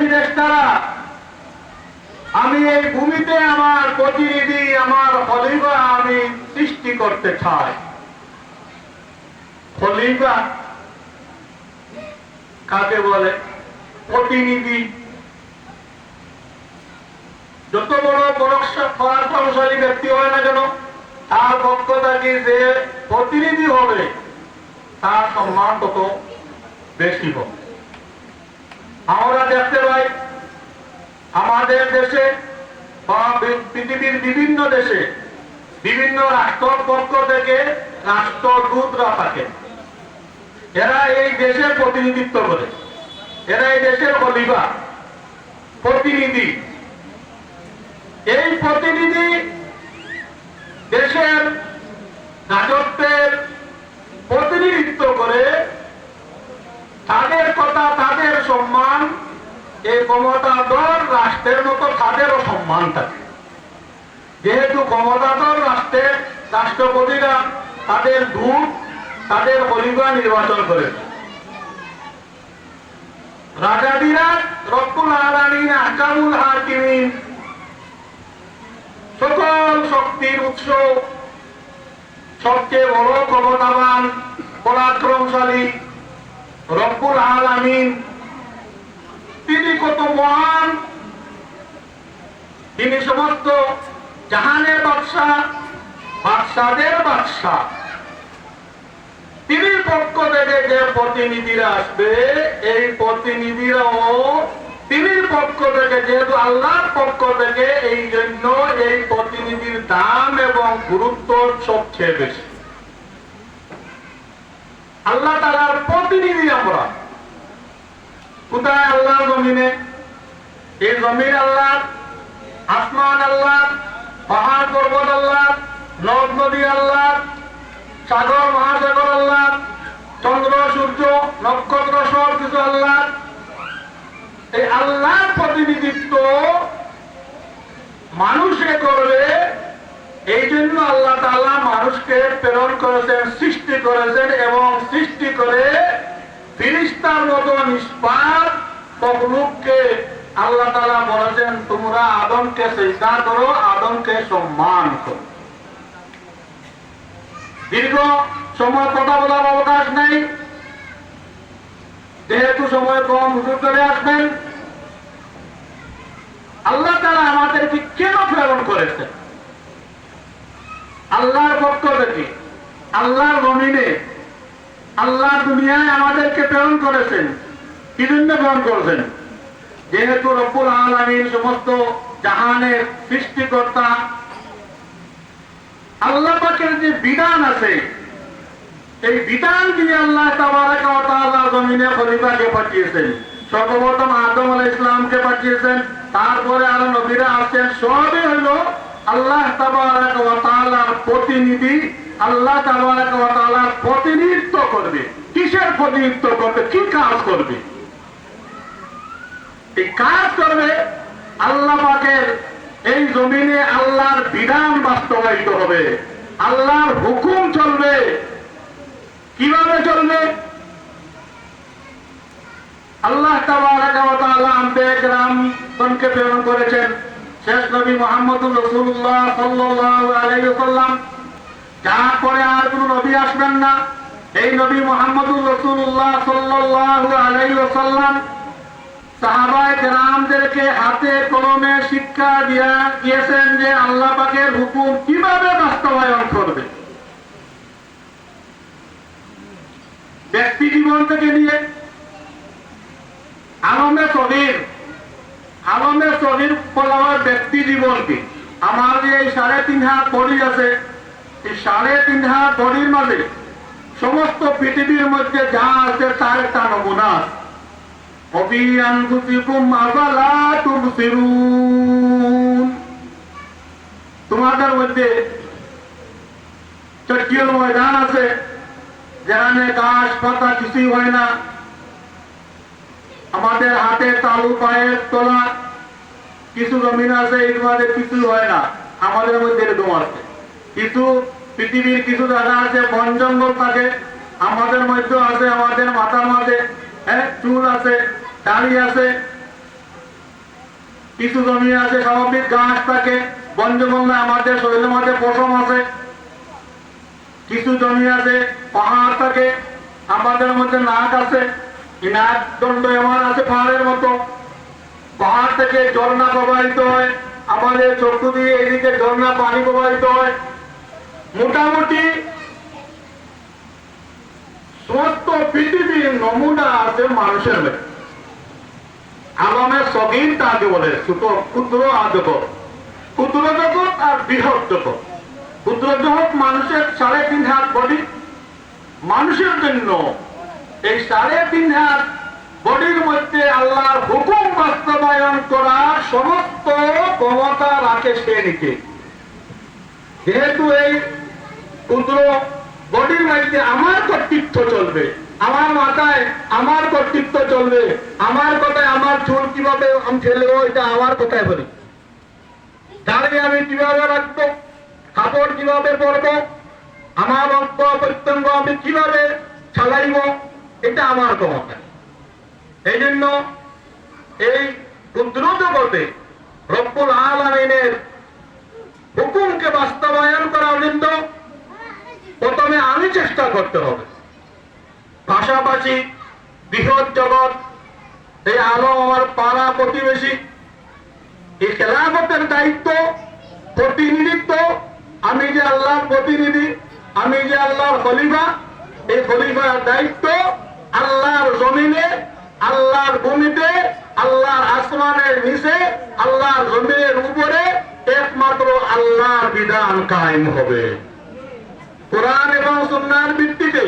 বিদেশতারা আমি এই ভূমিতে আমার প্রতিনিধি, আমার খলিফা আমি সৃষ্টি করতে চাই। খলিফা কাকে বলে? প্রতিনিধি। যত বড় পরাক্রমশালী ব্যক্তি হয় না কেন, তার পক্ষ থেকে যে প্রতিনিধি হবে, তার সম্মান তত বেশি হবে। আমরা দেখতে পাই আমাদের দেশে বা পৃথিবীর বিভিন্ন দেশে বিভিন্ন রাষ্ট্র পক্ষ থেকে রাষ্ট্রদূতরা থাকে। এরা এই দেশের প্রতিনিধিত্ব করে। এরা এই দেশের খলিফা প্রতিনিধি। এই প্রতিনিধি দেশের রাজত্বের প্রতিনিধিত্ব করে তাদের কথা, তাদের সম্মান, এই ক্ষমতাধর রাষ্ট্রের মতো তাদেরও সম্মান থাকে। যেহেতু ক্ষমতাধর রাষ্ট্রের রাষ্ট্রপতিরা তাদের দূত, তাদের পরিবার নির্বাচন করে রাজাদিরা রব্বুল আলামিন আহকামুল হাকিমিন সকল শক্তির উৎস, সবচেয়ে বড় ক্ষমতাবান, পরাক্রমশালী রব্বুল আলামিন, তিনি কত মহান। তিনি সমস্ত জাহানের বাদশাহ, বাদশাদের বাদশাহ। তিনি পক্ষ থেকে যে প্রতিনিধিরা আসবে, এই প্রতিনিধিরাও তিনি পক্ষ থেকে, যেহেতু আল্লাহর পক্ষ থেকে এই জন্য এই প্রতিনিধির দাম এবং গুরুত্ব সবচেয়ে বেশি। আল্লাহ তালার প্রতিনিধি আমরা। কোথায় আল্লাহ জমিনে? এই জমির আল্লাহ, আসমান আল্লাহ, পাহাড় পর্বত আল্লাহ, নদ নদী আল্লাহ, সাগর, মহাসাগর আল্লাহ, চন্দ্র, সূর্য, নক্ষত্র সব কিছু আল্লাহ। এই আল্লাহর প্রতিনিধিত্ব মানুষে করবে এই জন্য আল্লাহ তাআলা মানুষকে প্রেরণ করেছেন, সৃষ্টি করেছেন এবং সৃষ্টি করে ফিরিস্তার মতো নিষ্পাপ মখলুককে আল্লাহ তাআলা বলেছেন, তোমরা আদমকে চেষ্টা করো, আদমকে সম্মান করো। দীর্ঘ সময় কথা বলার অবকাশ নেই। যেহেতু সময় কম, হুজুর করে আসবেন। আল্লাহ তারা আমাদেরকে কেন প্রেরণ করেছেন? আল্লাহর পক্ষ থেকে, আল্লাহর জমিনে, আল্লাহর দুনিয়ায় আমাদেরকে প্রেরণ করেছেন। কি জন্য প্রেরণ করেছেন? যেহেতু রব্বুল আলমীর সমস্ত জাহানের সৃষ্টিকর্তা, আল্লাহ পাকের যে বিধান আছে, এই বিধান দিয়ে আল্লাহ জমিনে খলিফাকে পাঠিয়েছেন। সর্বপ্রথম আদম আলাইহিস ইসলামকে পাঠিয়েছেন। তারপরে আরও নবীরা আসছেন। সবই হলো আল্লাহ তাবারাকা প্রতিনিধি, আল্লাহ তাবারাকা প্রতিনিধিত্ব করবে। কিসের প্রতিনিধিত্ব করবে? কি কাজ করবে? কাজ করবে? আল্লাহ পাকের এই জমিনে আল্লাহর বিধান বাস্তবায়িত হবে। আল্লাহর হুকুম চলবে। কীভাবে চলবে? আল্লাহ ওয়া তাআলা আম্বিয়া কেরামগণকে প্রেরণ করেছেন। শেষ নবী ওয়াসাল্লাম। যার পরে আর কোন নবী আসবেন না। এই নবী মুহাম্মদুর আলাইহি ওয়াসাল্লাম সাহাবায়ে হাতে কলমে শিক্ষা দিয়া দিয়েছেন যে আল্লাহ পাকের হুকুম কীভাবে বাস্তবায়ন করবে। ব্যক্তি জীবন থেকে নিয়ে আলমে শরীর শরীর বলা ব্যক্তি জীবনকে আমার যে এই সাড়ে তিন হাত বডি আছে, এই সাড়ে তিন হাত বডির মাঝে সমস্ত পৃথিবীর মধ্যে যা আছে তার একটা নমুনা তোমাদের মধ্যে ময়দান আছে, যেখানে ঘাস পাতা কিছুই হয় না। আমাদের হাতে তালু পায়ের তোলা কিছু জমিন আছে এর মাঝে কিছুই হয় না। আমাদের মধ্যে এরকম আছে। কিছু পৃথিবীর কিছু জায়গা আছে, বন জঙ্গল থাকে। আমাদের মধ্যে আছে, আমাদের মাথার মাঝে হ্যাঁ? চুল আছে দাড়ি আছে। কিছু জমি আছে, স্বাভাবিক ঘাস থাকে। বন জঙ্গলে আমাদের শরীরের মধ্যে পশম আছে। কিছু জমি আছে, পাহাড় থাকে। আমাদের মধ্যে নাক আছে। এই নাক দণ্ড এমন আছে পাহাড়ের মতো। পাহাড় থেকে ঝর্ণা প্রবাহিত হয়। আমাদের চক্ষু দিয়ে এদিকে ঝর্ণা পানি প্রবাহিত হয়। মোটামুটি সমস্ত পৃথিবীর নমুনা আছে মানুষের মধ্যে। আলমের সগির তাকে বলে ছোট ক্ষুদ্র জগৎ ক্ষুদ্র জগৎ আর বৃহৎ জগৎ। ক্ষুদ্র জগৎ মানুষের সাড়ে তিন হাত বডি। মানুষের জন্য এই সাড়ে তিন হাত বডির মধ্যে আল্লাহর হুকুম বাস্তবায়ন করার সমস্ত ক্ষমতা রাখে সে নিচে যেহেতু এই ক্ষুদ্র বডির মধ্যে আমার কর্তৃত্ব চলবে, আমার মাথায় আমার কর্তৃত্ব চলবে, আমার কথায় আমার চুল কীভাবে আমি ফেলব, এটা আমার কথায় বলি। দাঁড়িয়ে আমি কীভাবে রাখব, কাপড় কীভাবে পরবো, আমার অঙ্ক প্রত্যঙ্গ আমি কীভাবে চালাইব, এটা আমার ক্ষমতা। এই জন্য এই ক্ষুদ্র জগতে রব্বুল আলমিনের হুকুমকে বাস্তবায়ন করার জন্য প্রথমে আমি চেষ্টা করতে হবে। পাশাপাশি বৃহৎ জগৎ, এই আলো আমার পাড়া প্রতিবেশী, এই খেলাফতের দায়িত্ব, প্রতিনিধিত্ব, আমি যে আল্লাহর প্রতিনিধি, আমি যে আল্লাহর খলিফা, এই খলিফার দায়িত্ব আল্লাহর জমিনে, আল্লাহর ভূমিতে আল্লাহর আসমানের নিচে, আল্লাহর জমিনের উপরে একমাত্র আল্লাহর বিধান কায়েম হবে। কোরআন এবং সুন্নার ভিত্তিতে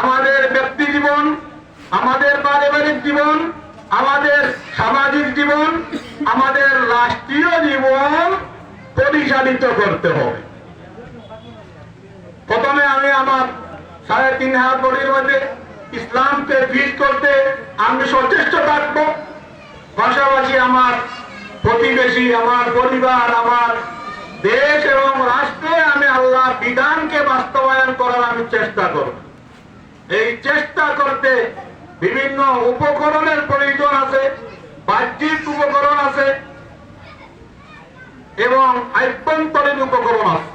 আমাদের ব্যক্তি জীবন, আমাদের পারিবারিক জীবন, আমাদের সামাজিক জীবন, আমাদের রাষ্ট্রীয় জীবন পরিচালিত করতে হবে। প্রথমে আমি আমার সাড়ে তিন হাত বডির মধ্যে ইসলামকে ফিট করতে আমি সচেষ্ট থাকব। পাশাপাশি আমার প্রতিবেশী, আমার পরিবার, আমার দেশ এবং রাষ্ট্রে আমি আল্লাহ বিধানকে বাস্তবায়ন করার আমি চেষ্টা করব। এই চেষ্টা করতে বিভিন্ন উপকরণের প্রয়োজন আছে, বাহ্যিক উপকরণ আছে এবং আভ্যন্তরীণ উপকরণ আছে।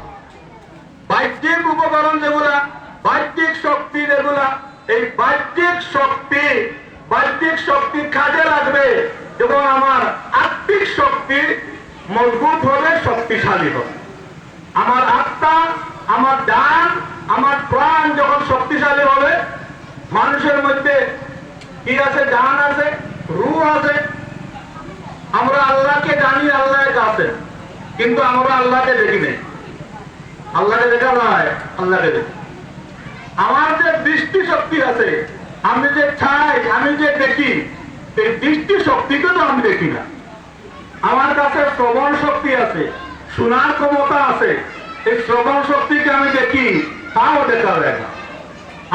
বাহ্যিক উপকরণ যেগুলা, বাহ্যিক শক্তি যেগুলা, এই বাহ্যিক শক্তি বাহ্যিক শক্তি কাজে লাগবে। যখন আমার আত্মিক শক্তি মজবুত হবে শক্তিশালী হবে। আমার আত্মা, আমার ডান আমার প্রাণ যখন শক্তিশালী হবে, মানুষের মধ্যে কি আছে? ডান আছে রু আছে। আমরা আল্লাহকে জানি আল্লাহ আছে কিন্তু আমরা আল্লাহকে দেখি নেই। আল্লাহকে দেখা নয়, আল্লাহকে দেখি। আমার যে দৃষ্টি শক্তি আছে, আমি যে চাই, আমি যে দেখি এই দৃষ্টি শক্তিকে তো আমি দেখি না। আমার কাছে শ্রবণ শক্তি আছে, শোনার ক্ষমতা আছে। এই শ্রবণ শক্তিকে আমি দেখি, তাও দেখা যায় না।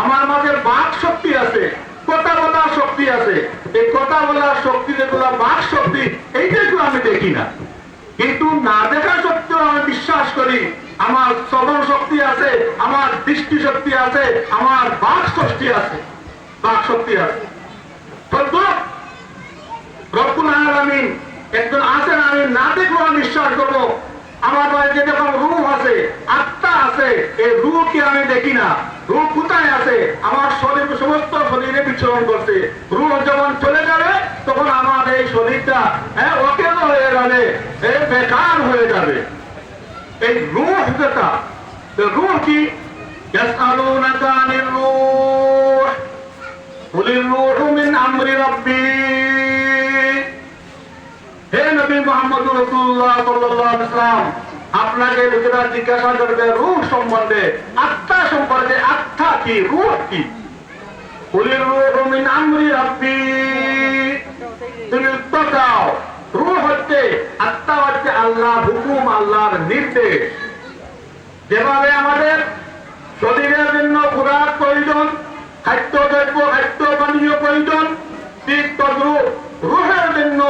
আমার মাঝে বাক শক্তি আছে, কথা বলার শক্তি আছে। এই কথা বলার শক্তি যেগুলো বাক শক্তি, এইটাকে আমি দেখি না। কিন্তু না দেখা সত্ত্বেও আমি বিশ্বাস করি, আমার শ্রবণ শক্তি আছে, আমার দৃষ্টি শক্তি আছে, আমার বাক শক্তি আছে, বাক শক্তি আছে। রব্বুল আলামিন একজন আছেন আমি না দেখলেও আমি বিশ্বাস করবো আমার বাড়িতে যখন রূপ আছে আত্মা আছে এই রূপকে আমি দেখি না রূপ কোথায় আছে আমার শরীর সমস্ত শরীরে বিচরণ করছে রূপ যখন চলে যাবে তখন আমার এই শরীরটা হ্যাঁ অকেল হয়ে যাবে এ বেকার হয়ে যাবে এই রূহ যেটা রূহ কি يسألونك عن الروح قل الروح من أمر ربي হে নবী আপনাকে লোকেরা জিজ্ঞাসা করবে, রূহ সম্বন্ধে আত্মা সম্পর্কে আত্মা কি, রূহ কি? কুলির রূহ মিন আমরি রাব্বি। তুমি রূহ হচ্ছে আত্মা হচ্ছে আল্লাহ হুকুম, আল্লাহর নির্দেশ। যেভাবে আমাদের শরীরের জন্য প্রয়োজন, খাদ্য দ্রব্য, খাদ্য পানীয় প্রয়োজন, ঠিক তদ্রুপ রুহের জন্য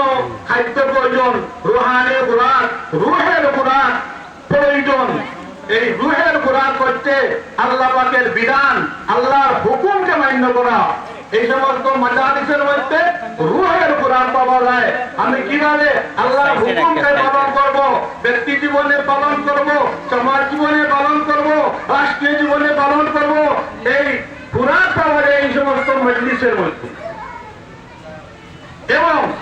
খাদ্য প্রয়োজন রুহানি খোরাক রুহের খোরাক প্রয়োজন। এই রুহের খোরাক হচ্ছে আল্লাহ পাকের বিধান আল্লাহর হুকুমকে মান্য করা। এই সমস্ত মাজালিসের মধ্যে রুহের কোরআন পাওয়া যায়। আমি কীভাবে আল্লাহর হুকুমকে পালন করব? ব্যক্তি জীবনে পালন করব সমাজ জীবনে পালন করব রাষ্ট্রীয় জীবনে পালন করব? এই কোরআন পাওয়া যায় এই সমস্ত মজলিসের মধ্যে। এবং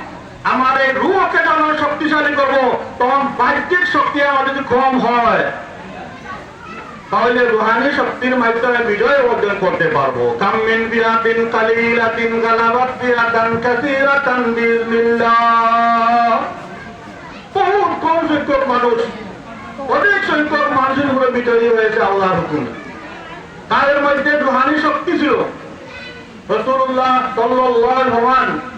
আমার এই রুহকে যখন শক্তিশালী করব তখন বাহ্যিক শক্তি আমার যদি কম হয়, তাহলে রুহানি শক্তির মাধ্যমে বিজয় অর্জন করতে পারব। মানুষ, অনেক সংখ্যক মানুষের উপরে বিজয়ী হয়েছে তাদের মধ্যে রুহানি শক্তি ছিল। আলাইহি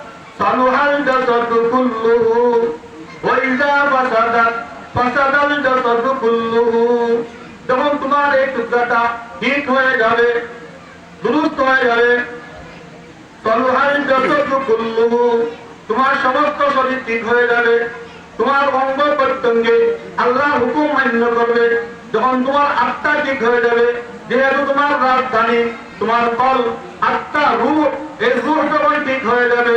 صلح الجسد كله وإذا فسدت فسد الجسد كله যখন তোমার এই টুকরাটা ঠিক হয়ে যাবে দুরুস্ত হয়ে যাবে সলহাল যতটুকু কুল্লুহু তোমার সমস্ত শরীর ঠিক হয়ে যাবে তোমার অঙ্গ প্রত্যঙ্গে আল্লাহ হুকুম মান্য করবে যখন তোমার আত্মা ঠিক হয়ে যাবে যেহেতু তোমার রাজধানী তোমার কল আত্মা রূপ এই রূপ যখন ঠিক হয়ে যাবে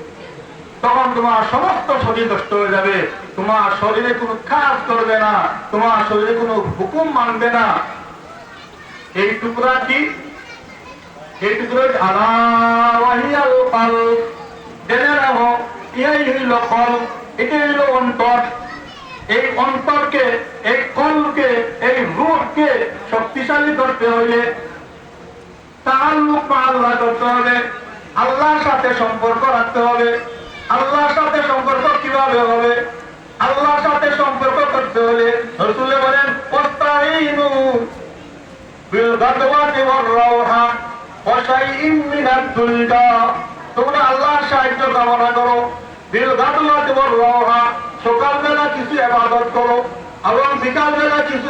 তখন তোমার সমস্ত শরীর নষ্ট হয়ে যাবে। তোমার শরীরে কোনো কাজ করবে না। তোমার শরীরে কোনো হুকুম মানবে না। এই টুকরা কি? এই টুকরো কাল। এটি হইল অন্তর। এই অন্তরকে, এই কলকে, এই রূপকে শক্তিশালী করতে হইলে তাল্লুক আল্লাহ করতে হবে। আল্লাহর সাথে সম্পর্ক রাখতে হবে। আল্লাহর সাথে সম্পর্ক কীভাবে হবে? আল্লাহর সাথে সম্পর্ক করতে হলে রসুলে বলেন সকালবেলা কিছু কিছু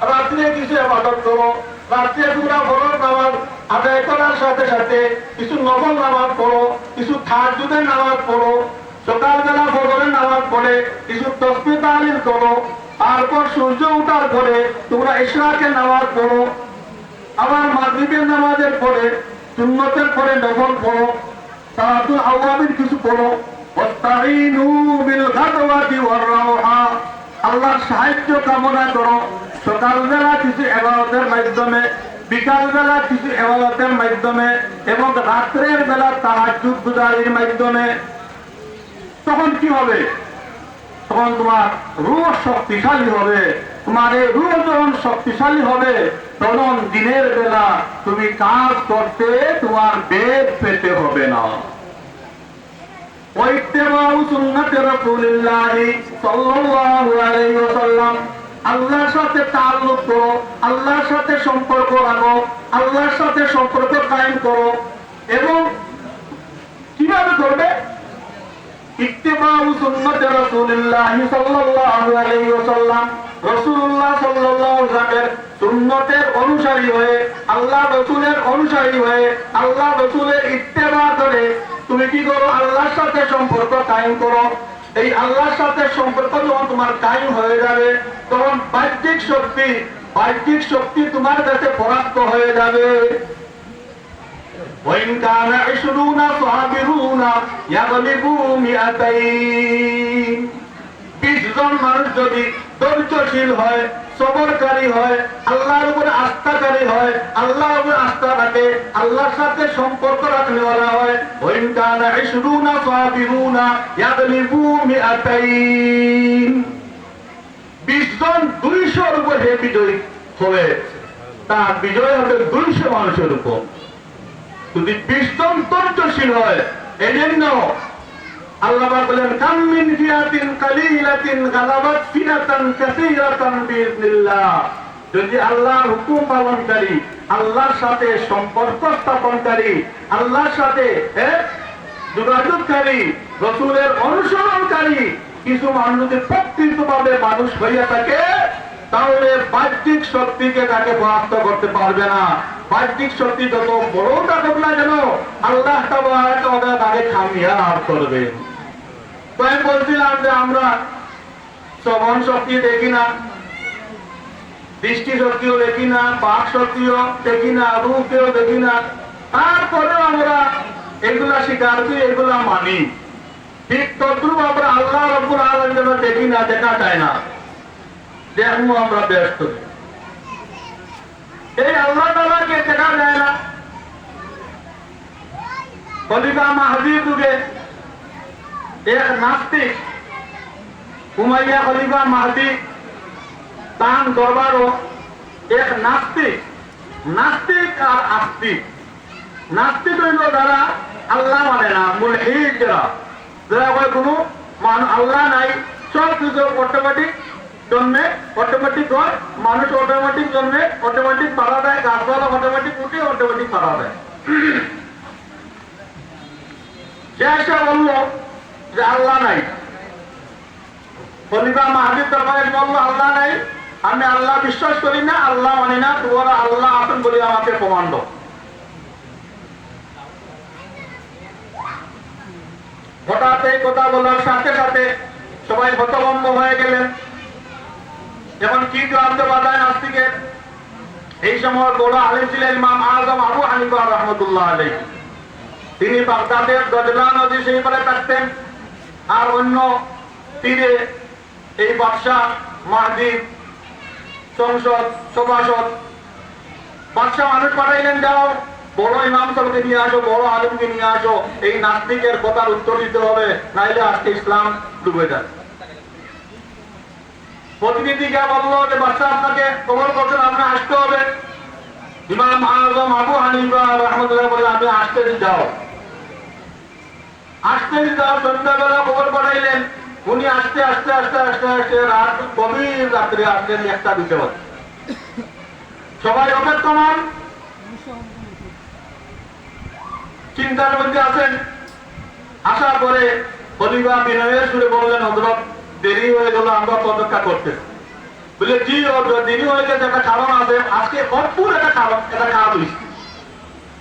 রাত্রে কিছু ইবাদত করো। কিছু নামাজ পড়ো, কিছু নামাজ পড়ো নামাজ পড়ে, কিছু তারপর সূর্য ওঠার পরে তোমরা ইশরাকের নামাজ পড়ো। আবার মাগরিবের নামাজের পরে, সুন্নতের পরে নফল পড়ো, সালাতুল আওয়াবির কিছু পড়ো। আল্লাহর সাহায্য কামনা করো। সকালবেলা কিছু ইবাদতের মাধ্যমে বিকালবেলা কিছু ইবাদতের মাধ্যমে এবং রাত্রের বেলা তাহাজ্জুদ গুজারির মাধ্যমে। তখন কি হবে? তখন তোমার রূহ শক্তিশালী হবে। তোমার এই রূহ যখন শক্তিশালী হবে, তখন দিনের বেলা তুমি কাজ করতে তোমার বেদ পেতে হবে না। ওয়াইত্তেবাউ সুন্নাতে রাসূলিল্লাহি সাল্লাল্লাহু আলাইহি ওয়াসাল্লাম। আল্লাহর সাথে তাল্লুক করো, আল্লাহর সাথে সম্পর্ক রাখো, আল্লাহর সাথে সম্পর্ক কায়েম করো। এবং কীভাবে করবে? সুন্নতে রাসূলিল্লাহি সাল্লাল্লাহু আলাইহি ওয়াসাল্লাম, রাসূলুল্লাহ সাল্লাল্লাহু আলাইহি অনুসারী হয়ে, আল্লাহ রাসূলের অনুসারী হয়ে, আল্লাহ রাসূলের করে তুমি কি করো? আল্লাহর সাথে সম্পর্ক কায়েম করো। এই আল্লাহর সাথে সম্পর্ক যখন তোমার কায়েম হয়ে যাবে তখন বাহ্যিক শক্তি বাহ্যিক শক্তি তোমার কাছে পরাস্ত হয়ে যাবে وإن كان عشرون صابرون يغلبوا مئتين বিশ জন মানুষ যদি ধৈর্যশীল হয় সবরকারী হয়, আল্লাহর উপরে আস্থাকারী হয়, আল্লাহর উপরে আস্থা রাখে, আল্লাহর সাথে সম্পর্ক হয়। সাবিরুনা ইয়াগলিবু মিআতাইন। বিশ জন দুইশোর উপর হে বিজয়ী হবে। তার বিজয় হবে দুইশো মানুষের উপর। যদি বিশ জন ধৈর্যশীল হয় এই জন্য আল্লাহ বলেন, কাম মিন ফিয়াতিন কালিলাতিন গালাবাত কাসীরাতান যদি আল্লাহর হুকুম পালনকারী, আল্লাহর সাথে সম্পর্ক স্থাপনকারী, আল্লাহর সাথে যোগাযোগকারী, রসুলের অনুসরণকারী, কিছু মানুষ যদি প্রকৃতভাবে মানুষ হইয়া থাকে, তাহলে বাহ্যিক শক্তিকে তাকে পরাস্ত করতে পারবে না। বাহ্যিক শক্তি যত বড় থাকুক না কেন, আল্লাহ তাকে কামিয়াব করবেন। তো বলছিলাম যে আমরা শ্রবণ শক্তি দেখি না, দৃষ্টি শক্তিও দেখি না, বাক শক্তিও দেখি না রূপেও দেখি না। তারপরেও আমরা এগুলা স্বীকার করি, এগুলা মানি। ঠিক তদ্রুপ আমরা আল্লাহ রব্বুল দেখি না, দেখা যায় না। দেখব আমরা ব্যস্ত। এই আল্লাহ তালাকে দেখা যায় না। মাহদির যুগে এক নাস্তিক উমাইয়া খলিফা মাহদি তান দরবারও এক নাস্তিক নাস্তিক আর আস্তিক। নাস্তিক হইল যারা আল্লাহ মানে না, মুলহিদ যারা। যারা কয় কোনো মান আল্লাহ নাই, সব কিছু অটোমেটিক জন্মে অটোমেটিক হয়, মানুষ অটোমেটিক জন্মে অটোমেটিক পাড়া দেয়, গাছপালা অটোমেটিক উঠে অটোমেটিক মারা দেয়। সে এসে বলল যে আল্লাহ নাই। খলিফা মাহাদির দরবারে বলল, আল্লাহ নাই। আমি আল্লাহ বিশ্বাস করি না, আল্লাহ মানি না তোরা আল্লাহ আছেন বলে আমাকে প্রমাণ দাও। হঠাৎ এই কথা বলার সাথে সাথে সবাই হতভম্ব হয়ে গেলেন। এখন কি জবাব দেওয়া যায় নাস্তিকের, এই সময় বড় আলিম ছিলেন ইমাম আজম আবু হানিফা রহমতুল্লাহ আলাই তিনি বাগদাদের গজলা নদী সেই পারে থাকতেন। আর অন্য তীরে এই বাদশাহ মাহদিব সংসদ, সভাসদ বাদশাহ মানুষ পাঠাইলেন, যাও বড় ইমাম সাহেবকে নিয়ে আসো বড় আলমকে নিয়ে আসো, এই নাস্তিকের কথার উত্তর দিতে হবে, নাইলে আজকে ইসলাম ডুবে যায়। প্রতিনিধি গিয়ে বলল যে বাচ্চা আপনাকে খবর করছেন আপনি আসতে হবে। ইমাম আজম আবু হানিফা রহমতুল্লাহ বলে আমি আসতে যাও। আসতে যাও সন্ধ্যাবেলা খবর পাঠাইলেন। উনি আসতে আসতে আসতে আসতে আসতে রাত গভীর রাত্রে আসলেন একটা দুটো সবাই অপেক্ষমান। চিন্তার মধ্যে আছেন। আসার পরে খলিফা বিনয়ের সুরে বললেন হজরত দেরি হয়ে গেল, আমরা অপেক্ষা করতে বলে, জি হজরত দেরি হয়ে গেছে, একটা কারণ আছে। আজকে ভরপুর একটা কারণ একটা কাজ হয়েছে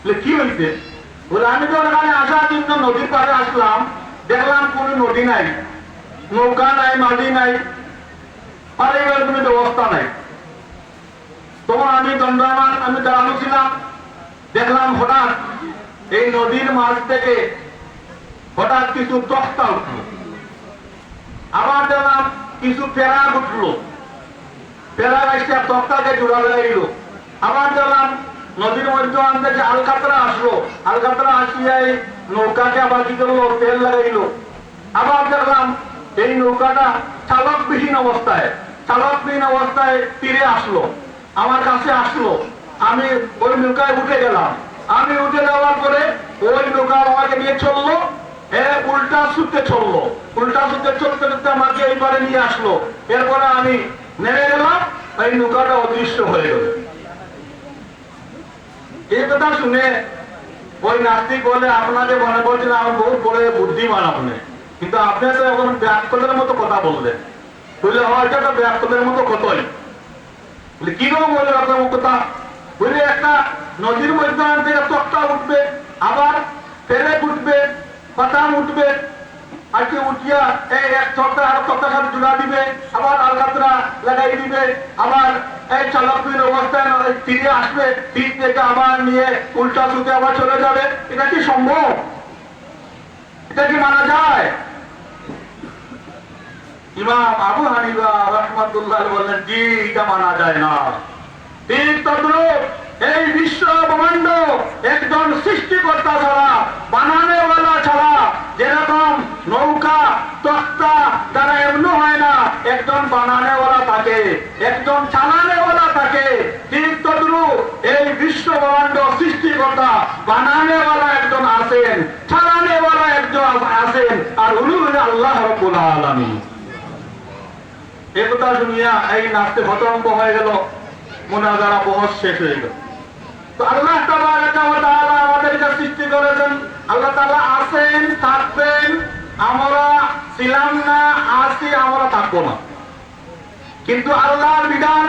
বলে, কি হয়েছে বলে, আমি তো ওখানে আসার জন্য নদীর পাড়ে আসলাম। দেখলাম কোনো নদী নাই, নৌকা নাই, মাটি নাই পারিবার কোনো ব্যবস্থা নাই। তখন আমি দণ্ডায়মান আমি দাঁড়ানো ছিলাম, দেখলাম হঠাৎ এই নদীর মাঝ থেকে হঠাৎ কিছু তক্তা উঠল। আবার দেখলাম কিছু পেরা উঠল। পেরা গাছটা তক্তাকে জোড়া লাগাইল আবার দেখলাম নদীর মধ্যে আনতে যে আলকাতরা আসলো, আলকাতরা আসিয়া এই নৌকাকে আবার কি করল? তেল লাগাইলো। আবার দেখলাম এই নৌকাটা চালকবিহীন অবস্থায় চালকবিহীন অবস্থায় তীরে আসলো, আমার কাছে আসলো। আমি ওই নৌকায় উঠে গেলাম। আমি উঠে যাওয়ার পরে ওই নৌকা আমাকে নিয়ে চলল উল্টা সুতে চলল। উল্টা সুতে চলতে চলতে আমাকে এই পারে নিয়ে আসলো। এরপরে আমি নেমে গেলাম, এই নৌকাটা অদৃশ্য হয়ে গেল। এই কথা শুনে ওই নাস্তিক বলে আপনাকে মনে করছেন আমি বহু বড় বুদ্ধিমান আপনি। কিন্তু আপনি তো এখন ব্যাকলের মতো কথা বললেন। বললে আমার এটা তো ব্যাকলের মতো কতই বলে কি রকম বলে আপনার কথা? বলে একটা নদীর মধ্যে তক্তা উঠবে, আবার ফেলে উঠবে পাতাম উঠবে আর কি উঠিয়া এই এক সাথে জোড়া দিবে, আবার আলকাতরা লাগাই দিবে, আবার এই অবস্থায় আসবে থেকে আবার নিয়ে উল্টা সুতে আবার চলে যাবে। এটা কি সম্ভব? এটা কি মানা যায়? ইমাম আবু রহমাতুল্লাহ বললেন, জি, এটা মানা যায় না। এই বিশ্ব ব্রহ্মাণ্ড একজন সৃষ্টিকর্তা ছাড়া বানানেওয়ালা ছাড়া যেরকম নৌকা তক্তা তারা এমনি হয় না একজন বানানেওয়ালা থাকে একজন চালানেওয়ালা থাকে। ঠিক তদ্রুপ এই বিশ্ব ব্রহ্মাণ্ড সৃষ্টিকর্তা বানানেওয়ালা একজন আছেন চালানেওয়ালা একজন আছেন, আর উনি আল্লাহ রব্বুল আলামিন। এই কথা শুনিয়া এই নাচতে হয়ে গেল বহস শেষ হয়ে গেল। আল্লাহ আমাদেরকে সৃষ্টি করেছেন। আল্লাহ আছেন, থাকবেন, আমরা ছিলাম না, আছি, আমরা থাকব না। কিন্তু আল্লাহর বিধান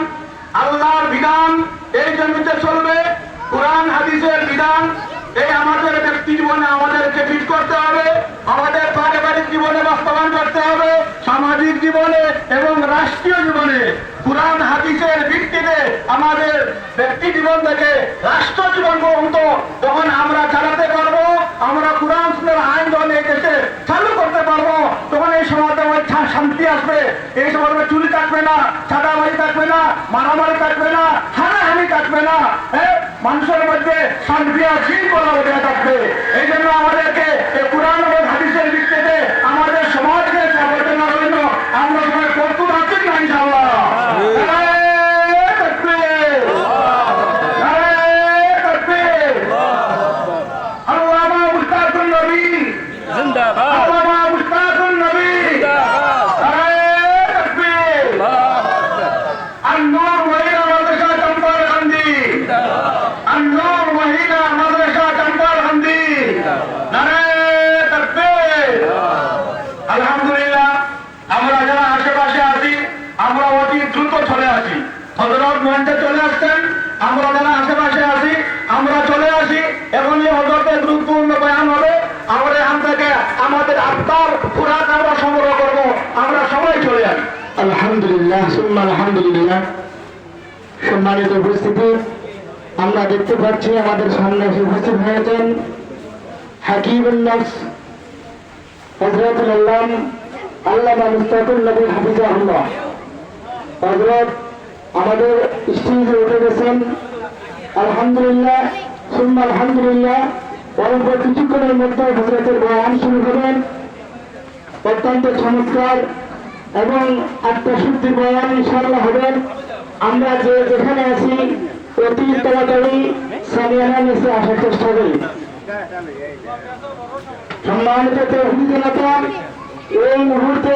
আল্লাহর বিধান এই জমিতে চলবে কোরআন হাদিসের বিধান এই আমাদের জীবনে আমাদেরকে ফিট করতে হবে, আমাদের পারিবারিক জীবনে বাস্তবায়ন করতে হবে, সামাজিক জীবনে এবং রাষ্ট্রীয় জীবনে। কোরআন হাদিসের ভিত্তিতে আমাদের ব্যক্তি জীবন থেকে রাষ্ট্র জীবন পর্যন্ত যখন আমরা চালাতে পারব, আমরা কোরআন আইন যখন দেশে চালু করতে পারব, তখন এই সমাজে আমার শান্তি আসবে। এই সমাজে চুরি থাকবে না ছাদাবাড়ি থাকবে না, মারামারি থাকবে না, হানাহানি থাকবে না। হ্যাঁ? মানুষের মধ্যে শান্তি আর শৃঙ্খলা বজায় থাকবে। এই জন্য আমাদেরকে কোরআন এবং হাদিসের ভিত্তিতে আমাদের সমাজকে পরিচালনার জন্য আমরা সবাই প্রস্তুত আছি না, ইনশাআল্লাহ। আলহামদুলিল্লাহ সুম্মা আলহামদুলিল্লাহ সম্মানিত উপস্থিতি, আমরা দেখতে পাচ্ছি আমাদের সামনে এসে উপস্থিত হয়েছেন হাকিবুল নফস হজরতুল আল্লাম আল্লামা মুস্তাকুল নবী হাফিজাহুল্লাহ। হজরত আমাদের স্টেজে উঠে গেছেন। আলহামদুলিল্লাহ সুম্মা আলহামদুলিল্লাহ অল্প কিছুক্ষণের মধ্যে হজরতের বয়ান শুরু করবেন। অত্যন্ত চমৎকার এবং আত্মশুদ্ধি বয়ান ইনশাল হবেন আমরা যে যেখানে আছি, অতি তাড়াতাড়ি সামিয়ানা নিচে আসার চেষ্টা করি। সম্মানিত এই মুহূর্তে